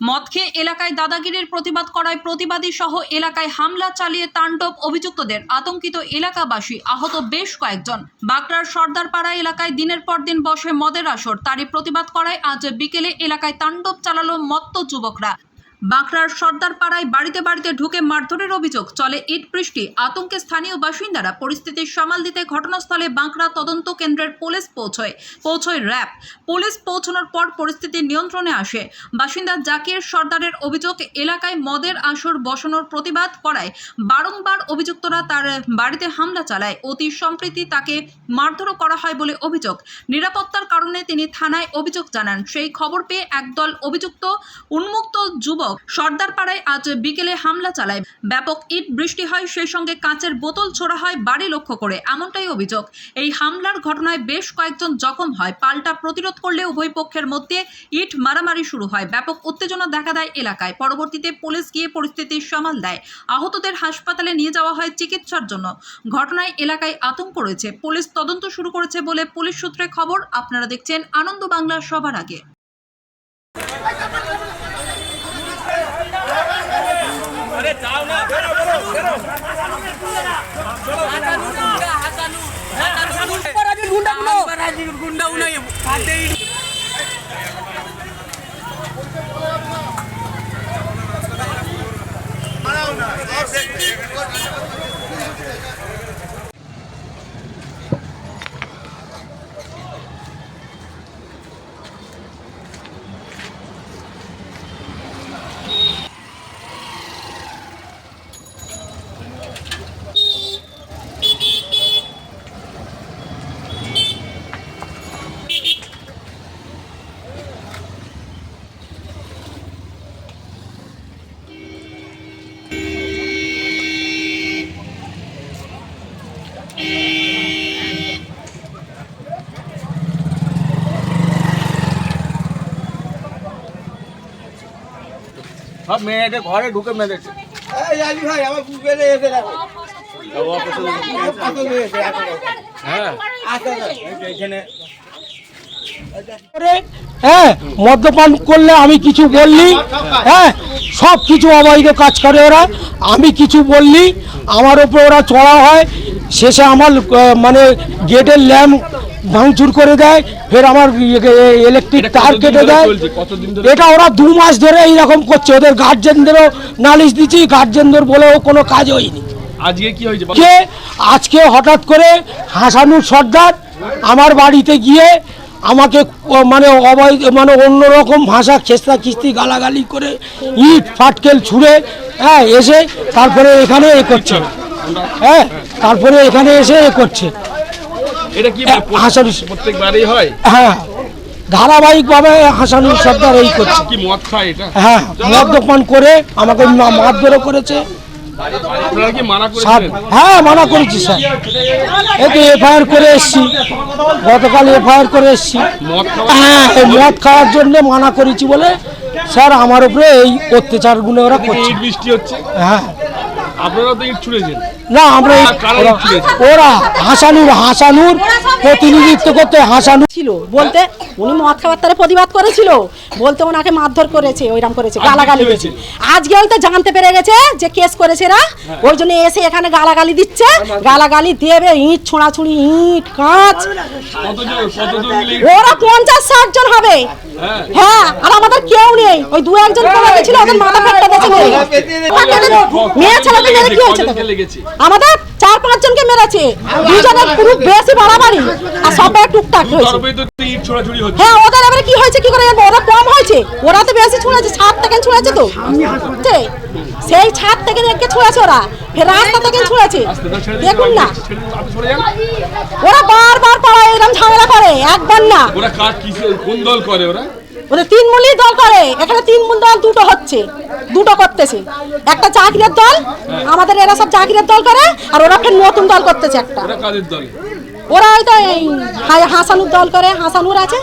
মদ খেয়ে এলাকায় দাদাগিরির প্রতিবাদ করায় প্রতিবাদী সহ এলাকায় হামলা চালিয়ে তাণ্ডব অভিযুক্তদের আতঙ্কিত এলাকাবাসী আহত বেশ কয়েকজন। বাঁকড়ার সর্দারপাড়া এলাকায় দিনের পর দিন বসে মদের আসর। তারই প্রতিবাদ করায় আজ বিকেলে এলাকায় তাণ্ডব চালালো মত্ত যুবকরা। বাঁকড়ার সর্দারপাড়ায় বাড়িতে বাড়িতে ঢুকে মারধরের অভিযোগ। চলে ইট বৃষ্টি। আতঙ্কে স্থানীয় বাসিন্দারা পরিস্থিতি সামাল দিতে ঘটনাস্থলে বাঁকড়া তদন্ত কেন্দ্রের পুলিশ পৌঁছয় পৌঁছয় র্যাব। পুলিশ পৌঁছানোর পর পরিস্থিতি নিয়ন্ত্রণে আসে। বাসিন্দা জাকির সর্দারের অভিযোগ, এলাকায় মদের আসর বসানোর প্রতিবাদ করায় বারংবার অভিযুক্তরা তার বাড়িতে হামলা চালায়। অতি সম্প্রীতি তাকে মারধরও করা হয় বলে অভিযোগ। নিরাপত্তার কারণে তিনি থানায় অভিযোগ জানান। সেই খবর পেয়ে একদল অভিযুক্ত, উন্মুক্ত যুবক সর্দারপাড়ায় আজ বিকেলে হামলা চালায়। ব্যাপক ইট বৃষ্টি হয়, সেই সঙ্গে কাঁচের বোতল ছোড়া হয়, বাড়ি লক্ষ্য করে। এমনটাই অভিযোগ। এই হামলার ঘটনায় বেশ কয়েকজন জখম হয়। পাল্টা প্রতিরোধ করলে উভয় পক্ষের মধ্যে ইট মারামারি শুরু হয়। ব্যাপক উত্তেজনা দেখা দেয় এলাকায়। পরবর্তীতে পুলিশ গিয়ে পরিস্থিতি সামাল দেয়। আহতদের হাসপাতালে নিয়ে যাওয়া হয় চিকিৎসার জন্য। ঘটনায় এলাকায় আতঙ্ক রয়েছে। পুলিশ তদন্ত শুরু করেছে বলে পুলিশ সূত্রে খবর। আপনারা দেখছেন আনন্দ বাংলা সবার আগে। గుండా ఉన్నాయి Let's go. সব মেয়েদের ঘরে ঢুকে মেরেছে। এই আলি ভাই আমার বেড়ে এসে দেখো। কত মেয়েছে হ্যাঁ। এখানে করে হ্যাঁ মদ্যপান করলে আমি কিছু বললি হ্যাঁ সব কিছু অবৈধ কাজ করে ওরা। আমি কিছু বললি আমার ওপর ওরা চড়া হয়। শেষে আমার মানে গেটের ল্যাম্প ভাঙচুর করে দেয় ফের আমার ইলেকট্রিক তার কেটে দেয়। এটা ওরা দু মাস ধরে এইরকম করছে ওদের গার্জেনদেরও নালিশ দিচ্ছি গার্জেনদের বলেও কোনো কাজ হয়নি। আজকে কি হয়েছে কে? আজকে হঠাৎ করে হাসানুর সর্দার আমার বাড়িতে গিয়ে আমাকে মানে অবৈধ মানে অন্যরকম ভাষা খেস্তা খিস্তি গালাগালি করে ইট ফাটকেল ছুঁড়ে হ্যাঁ এসে তারপরে এখানে এ করছে। হ্যাঁ তারপরে এখানে এসে এ করছে। এটা কি প্রত্যেকবারই হয়? হ্যাঁ ধারাবাহিকভাবে হাসানুর সর্দার এই করছে। কি মদ খায় এটা? হ্যাঁ মদ্যপান করে আমাকে মারধরও করেছে। মানা হ্যাঁ মানা করেছি স্যার। এতে এফআইআর করে এসছি। গতকাল এফআইআর করে এসছি। মদ হ্যাঁ এই মদ খাওয়ার জন্য মানা করেছি বলে স্যার আমার উপরে এই অত্যাচারগুলো ওরা করছে। বৃষ্টি হচ্ছে? হ্যাঁ। আপনারা তো ইট ছুড়েছেন না আমরা? ওরা হাসানুর হাসানুর প্রতিনিধিত্ব করতে হাসানুর ছিল বলতে উনি মদ খাবার তারা প্রতিবাদ করেছিল। বলতে ওনাকে মারধর করেছে ওইরকম করেছে গালাগালি দিয়েছে? আজকে হয়তো জানতে পেরে গেছে যে কেস করেছে এরা। ওই জন্য এসে এখানে গালাগালি দিচ্ছে। গালাগালি দেবে ইট ছোঁড়াছুড়ি ইট কাঁচ। ওরা পঞ্চাশ ষাট জন হবে। হ্যাঁ। হ্যাঁ আর আমাদের কেউ নেই। ওই দু একজন পড়ে ছিল ওদের মাথা গেছে। মেয়ে মেরে কি হয়েছে? দেখো? আমাদের চার পাঁচ জনকে মেরেছে। দুজনের পুরো বেশি বাড়াবাড়ি। আর সবাই টুকটাক হয়েছে। হ্যাঁ ওদের আবার কি হয়েছে কি করে ওরা কম হয়েছে। ওরা তো বেশি ছুঁড়েছে ছাদ থেকে ছুঁড়েছে তো? সেই ছাদ থেকে একে ছুঁড়েছে ওরা? ফের রাস্তা থেকে ছুঁড়েছে দেখুন না। ওরা বারবার পাড়ায় এরকম ঝামেলা করে একবার না। ওরা কোন দল করে ওরা? ওদের তিন মূলই দল করে। এখানে তিন মূল দল দুটো হচ্ছে দুটো করতেছে। একটা চাকরির দল আমাদের এরা সব চাকরির দল করে আর ওরা ফের নতুন দল করতেছে একটা। ওরা হয়তো এই হাসানুর দল করে হাসানুর আছে।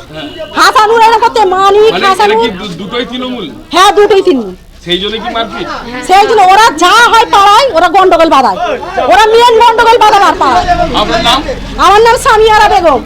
হাসানুর এরকম করতে মানিক মানে হাসানুর। দুটোই তৃণমূল? হ্যাঁ দুটোই তিন সেই জন্য কি মারপিট? সেই জন্য ওরা যা হয় পাড়ায় ওরা গন্ডগোল বাঁধায়। ওরা মেন গন্ডগোল বাঁধাবার পাড়ায়। আমার নাম সামিয়ারা বেগম।